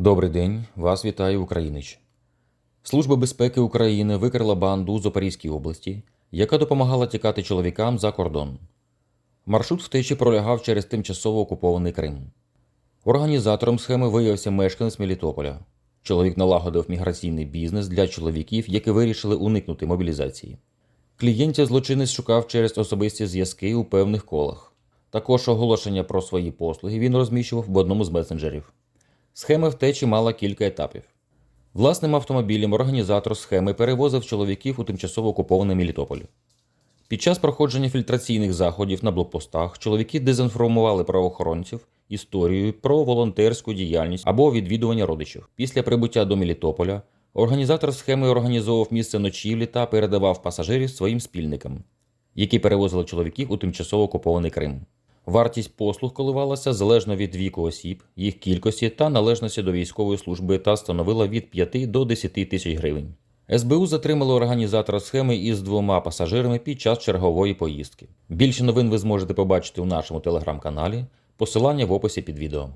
Добрий день, вас вітає Українич. Служба безпеки України викрила банду у Запорізькій області, яка допомагала тікати чоловікам за кордон. Маршрут втечі пролягав через тимчасово окупований Крим. Організатором схеми виявився мешканець Мелітополя. Чоловік налагодив міграційний бізнес для чоловіків, які вирішили уникнути мобілізації. Клієнтів злочинець шукав через особисті зв'язки у певних колах. Також оголошення про свої послуги він розміщував в одному з месенджерів. Схема втечі мала кілька етапів. Власним автомобілем організатор схеми перевозив чоловіків у тимчасово окупований Мелітополь. Під час проходження фільтраційних заходів на блокпостах чоловіки дезінформували правоохоронців історією про волонтерську діяльність або відвідування родичів. Після прибуття до Мелітополя організатор схеми організовував місце ночівлі та передавав пасажирів своїм спільникам, які перевозили чоловіків у тимчасово окупований Крим. Вартість послуг коливалася залежно від віку осіб, їх кількості та належності до військової служби та становила від 5 до 10 тисяч гривень. СБУ затримало організатора схеми із двома пасажирами під час чергової поїздки. Більше новин ви зможете побачити у нашому телеграм-каналі. Посилання в описі під відео.